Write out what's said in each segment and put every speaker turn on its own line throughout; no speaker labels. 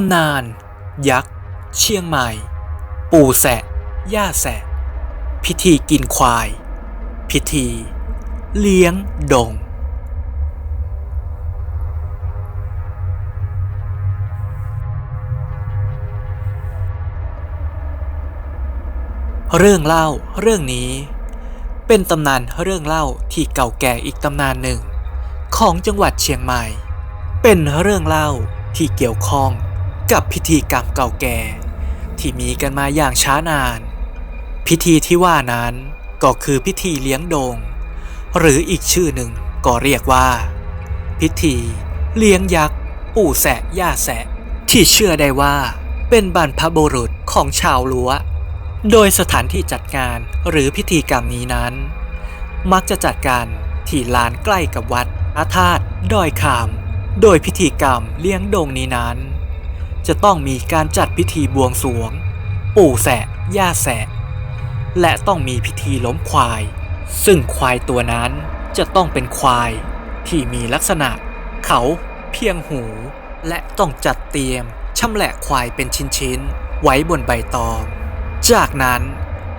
ำนาน ยักษ์ เชียงใหม่ ปู่แสะ ย่าแสะ พิธีกินควาย พิธี เลี้ยงดง เรื่องเล่าเรื่องนี้ เป็นตำนานเรื่องเล่าที่เก่าแก่อีกตำนานหนึ่ง ของจังหวัดเชียงใหม่ เป็นเรื่องเล่าที่เกี่ยวข้อง กับพิธีกรรมเก่าแก่ ที่มีกันมาอย่างช้านาน พิธีที่ว่านั้นก็คือพิธีเลี้ยงดง หรืออีกชื่อหนึ่งก็เรียกว่า พิธีเลี้ยงยักษ์ ปู่แสะย่าแสะ ที่เชื่อได้ว่าเป็นบรรพบุรุษของชาวลัวโดยสถานที่จัดงานหรือพิธีกรรมนี้นั้น มักจะจัดการที่ลานใกล้กับวัดพระธาตุดอยคำโดยพิธีกรรมเลี้ยงดงนี้นั้น จะต้องมีการจัดพิธีบวงสรวง ปู่แสะย่าแสะ และต้องมีพิธีล้มควาย ซึ่งควายตัวนั้นจะต้องเป็นควายที่มีลักษณะ เขาเพียงหู และต้องจัดเตรียมชำแหละควายเป็นชิ้นๆ ไว้บนใบตอง จากนั้น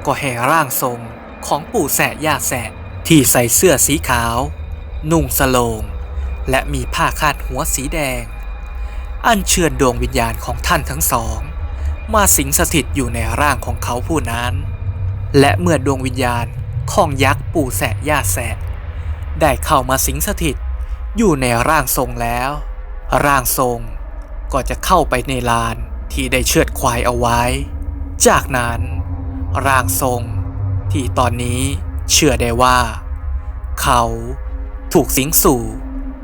ก็แห่ร่างทรงของปู่แสะย่าแสะที่ใส่เสื้อสีขาว นุ่งสโลง และมีผ้าคาดหัวสีแดง อัญเชิญดวงวิญญาณของท่านทั้งสอง มาสิงสถิตอยู่ในร่างของเขาผู้นั้น และเมื่อดวงวิญญาณของยักษ์ปู่แสะย่าแสะ ได้เข้ามาสิงสถิตอยู่ในร่างทรงแล้ว ร่างทรงก็จะเข้าไปในลานที่ได้เชือดควายเอาไว้ จากนั้น ร่างทรงที่ตอนนี้เชื่อได้ว่า เขาถูกสิงสู่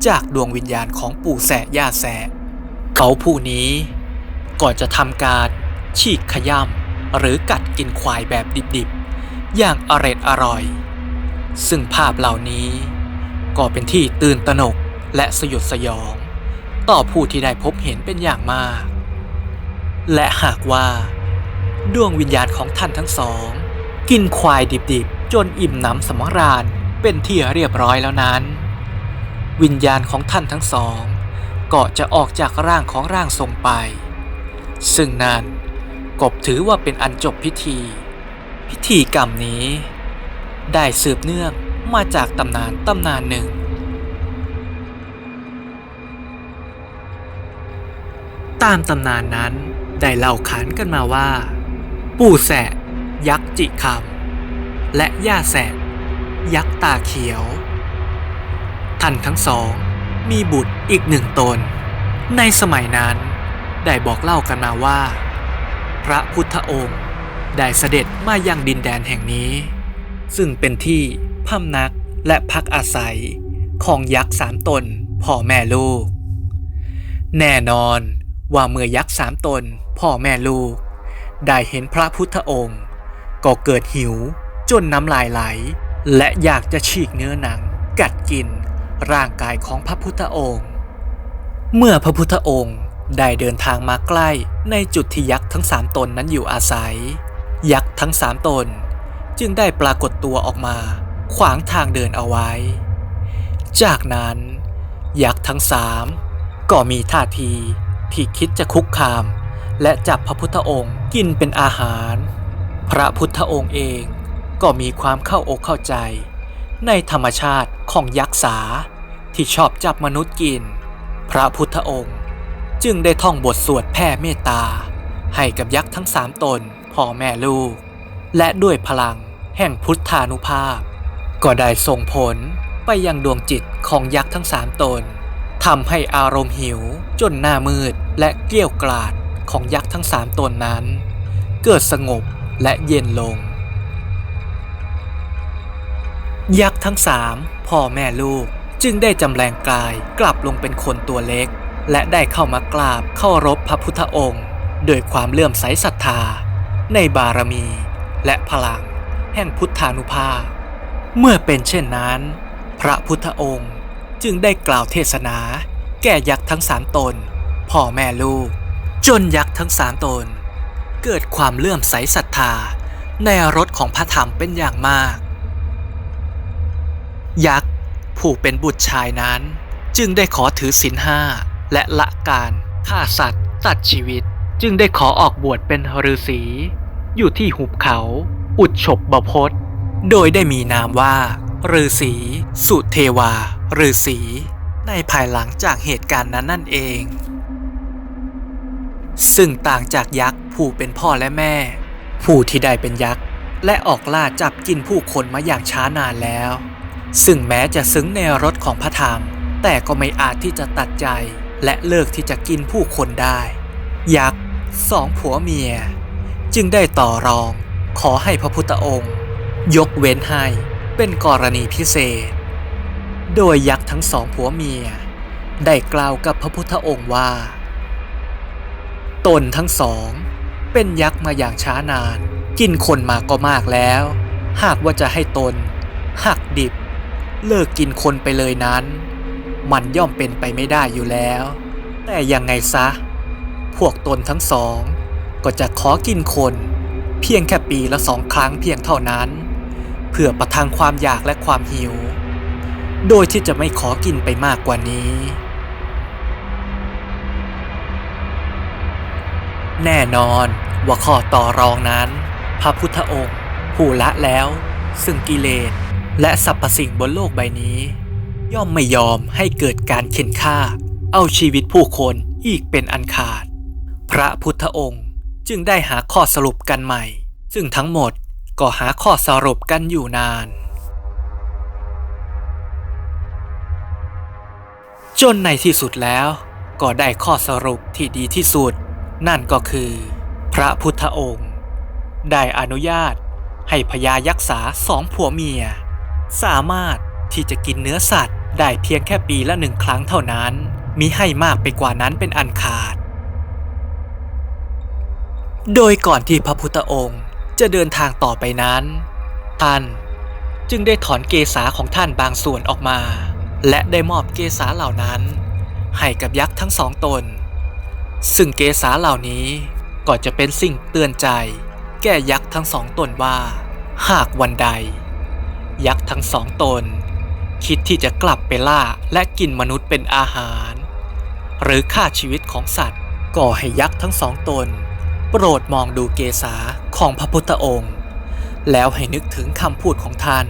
จากดวงวิญญาณของปู่แสะย่าแสะ เขาผู้นี้ก็จะทำการฉีกขย่ำหรือกัดกินควายแบบดิบๆ อย่างอร็ดอร่อย ซึ่งภาพเหล่านี้ก็เป็นที่ตื่นตระหนกและสยดสยอง ต่อผู้ที่ได้พบเห็นเป็นอย่างมาก และหากว่า ดวงวิญญาณของท่านทั้งสอง กินควายดิบๆ จนอิ่มหนำสำราญเป็นที่เรียบร้อยแล้วนั้น วิญญาณของท่านทั้งสอง ก็จะออกจากร่างของร่างทรงไป ซึ่งนั่นกบถือว่าเป็นอันจบพิธี พิธีกรรมนี้ ได้สืบเนื่องมาจากตำนานตำนานหนึ่ง ตามตำนานนั้นได้เล่าขานกันมาว่า ปู่แสะยักษ์จิคำและย่าแสะยักษ์ตาเขียว ท่านทั้งสอง มีบุตรอีกหนึ่งตน ในสมัยนั้น ได้บอกเล่ากันมาว่า พระพุทธองค์ได้เสด็จมายังดินแดนแห่งนี้ ซึ่งเป็นที่พำนักและพักอาศัยของยักษ์สามตนพ่อแม่ลูก แน่นอนว่าเมื่อยักษ์สามตนพ่อแม่ลูก ได้เห็นพระพุทธองค์ ก็เกิดหิวจนน้ำลายไหล และอยากจะฉีกเนื้อหนัง กัดกิน ร่างกายของพระพุทธองค์ เมื่อพระพุทธองค์ได้เดินทางมาใกล้ในจุดที่ยักษ์ทั้งสามตนนั้นอยู่อาศัย ยักษ์ทั้งสามตน จึงได้ปรากฏตัวออกมา ขวางทางเดินเอาไว้ จากนั้น ยักษ์ทั้งสามก็มีท่าทีที่คิดจะคุกคาม และจับพระพุทธองค์กินเป็นอาหาร พระพุทธองค์เองก็มีความเข้าอกเข้าใจ ในธรรมชาติของยักษ์สา ที่ชอบจับมนุษย์กิน พระพุทธองค์ จึงได้ท่องบทสวดแผ่เมตตา ให้กับยักษ์ทั้งสามตนพ่อแม่ลูก และด้วยพลังแห่งพุทธานุภาพ ก็ได้ส่งผลไปยังดวงจิตของยักษ์ทั้งสามตนทำให้อารมณ์หิวจนหน้ามืดและเกลี้ยวกราดของยักษ์ทั้งสามตนนั้น เกิดสงบและเย็นลง ยักษ์ทั้งสามพ่อแม่ลูก จึงได้จำแรงกายกลับลงเป็นคนตัวเล็ก และได้เข้ามากราบเข้ารบพระพุทธองค์โดยความเลื่อมใสศรัทธา ในบารมี และพลัง แห่งพุทธานุภาพ เมื่อเป็นเช่นนั้น พระพุทธองค์จึงได้กล่าวเทศนา แก่ยักษ์ทั้งสามตน พ่อแม่ลูก จนยักษ์ทั้งสามตน เกิดความเลื่อมใสศรัทธา ในรถของพระธรรมเป็นอย่างมาก ยักษ์ ผู้เป็นบุตรชายนั้น จึงได้ขอถือศีลห้าและละการฆ่าสัตว์ตัดชีวิต จึงได้ขอออกบวชเป็นฤาษีอยู่ที่หุบเขา อุดฉบบพศโดยได้มีนามว่าฤาษีสุเทวาฤาษีในภายหลังจากเหตุการณ์นั้นนั่นเอง ซึ่งต่างจากยักษ์ผู้เป็นพ่อและแม่ ผู้ที่ได้เป็นยักษ์และออกล่าจับกินผู้คนมาอย่างช้านานแล้ว ซึ่งแม้จะซึ้งในรสของพระธรรม แต่ก็ไม่อาจที่จะตัดใจและเลิกที่จะกินผู้คนได้ ยักษ์สองผัวเมีย จึงได้ต่อรองขอให้พระพุทธองค์ ยกเว้นให้เป็นกรณีพิเศษ โดยยักษ์ทั้งสองผัวเมีย ได้กล่าวกับพระพุทธองค์ว่า ตนทั้งสอง เป็นยักษ์มาอย่างช้านาน กินคนมาก็มากแล้ว หากว่าจะให้ตนหักดิบ เลิกกินคนไปเลยนั้น มันย่อมเป็นไปไม่ได้อยู่แล้ว แต่ยังไงซะ พวกตนทั้งสอง ก็จะขอกินคน เพียงแค่ปีละสองครั้งเพียงเท่านั้น เพื่อประทังความอยากและความหิว โดยที่จะไม่ขอกินไปมากกว่านี้ แน่นอนว่าข้อต่อรองนั้น พระพุทธองค์ผู้ละแล้ว ซึ่งกิเลส และสรรพสิ่งบนโลกใบนี้ ย่อมไม่ยอมให้เกิดการเข็นฆ่า เอาชีวิตผู้คนอีกเป็นอันขาด พระพุทธองค์จึงได้หาข้อสรุปกันใหม่ ซึ่งทั้งหมดก็หาข้อสรุปกันอยู่นาน จนในที่สุดแล้วก็ได้ข้อสรุปที่ดีที่สุด นั่นก็คือ พระพุทธองค์ ได้อนุญาตให้พญายักษ์ษาสองผัวเมีย สามารถที่จะกินเนื้อสัตว์ ได้เพียงแค่ปีละหนึ่งครั้งเท่านั้นมิให้มากไปกว่านั้นเป็นอันขาด โดยก่อนที่พระพุทธองค์จะเดินทางต่อไปนั้น ท่านจึงได้ถอนเกษาของท่านบางส่วนออกมา และได้มอบเกษาเหล่านั้น ให้กับยักษ์ทั้งสองตน ซึ่งเกษาเหล่านี้ก็จะเป็นสิ่งเตือนใจ แก่ยักษ์ทั้งสองตนว่า หากวันใด ยักษ์ทั้งสองตน คิดที่จะกลับไปล่าและกินมนุษย์เป็นอาหาร หรือฆ่าชีวิตของสัตว์ก็ให้ยักษ์ทั้งสองตน โปรดมองดูเกษาของพระพุทธองค์ แล้วให้นึกถึงคำพูดของท่าน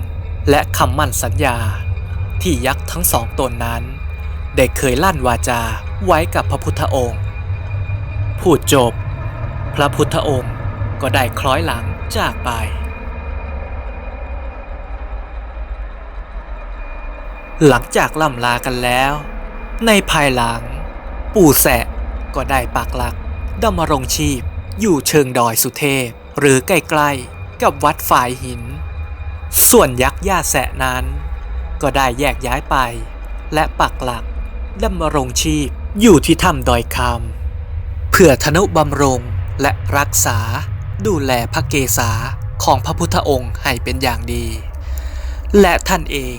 และคำมั่นสัญญา ที่ยักษ์ทั้งสองตนนั้น ได้เคยลั่นวาจาไว้กับพระพุทธองค์พูดจบ พระพุทธองค์ก็ได้คล้อยหลังจากไป หลังจากล่ำลากันแล้ว ในภายหลัง ปู่แสะก็ได้ปักหลักดำรงชีพอยู่เชิงดอยสุเทพ หรือใกล้ๆกับวัดฝายหิน ส่วนยักษ์ย่าแสะนั้น ก็ได้แยกย้ายไป และปักหลักดำรงชีพอยู่ที่ถ้ำดอยคำเพื่อธนุบำรงและรักษาดูแลพระเกศาของพระพุทธองค์ให้เป็นอย่างดี และท่านเอง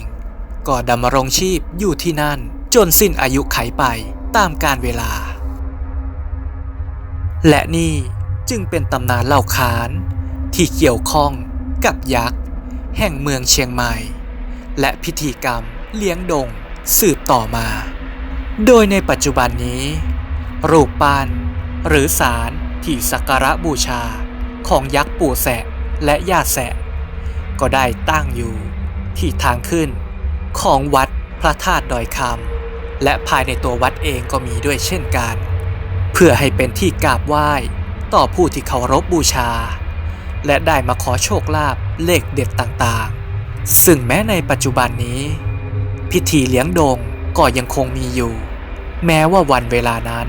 ก็ดำรงชีพอยู่ที่นั่น จนสิ้นอายุไขไปตามกาลเวลา และนี่จึงเป็นตำนานเล่าขานที่เกี่ยวข้องกับยักษ์ แห่งเมืองเชียงใหม่ และพิธีกรรมเลี้ยงดงสืบต่อมา โดยในปัจจุบันนี้ รูปปั้นหรือสารที่สักการะบูชาของยักษ์ปู่แสะและย่าแสะ ก็ได้ตั้งอยู่ที่ทางขึ้น ของวัดพระธาตุดอยคำและภายในตัววัดเองก็มีด้วยเช่นกัน เพื่อให้เป็นที่กราบไหว้ต่อผู้ที่เคารพบูชา และได้มาขอโชคลาภเลขเด็ดต่างๆ ซึ่งแม้ในปัจจุบันนี้ พิธีเลี้ยงดงก็ยังคงมีอยู่ แม้ว่าวันเวลานั้น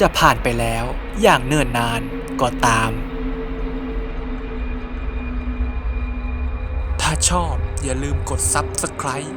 จะผ่านไปแล้วอย่างเนิ่นนานก็ตาม ถ้าชอบอย่าลืมกด Subscribe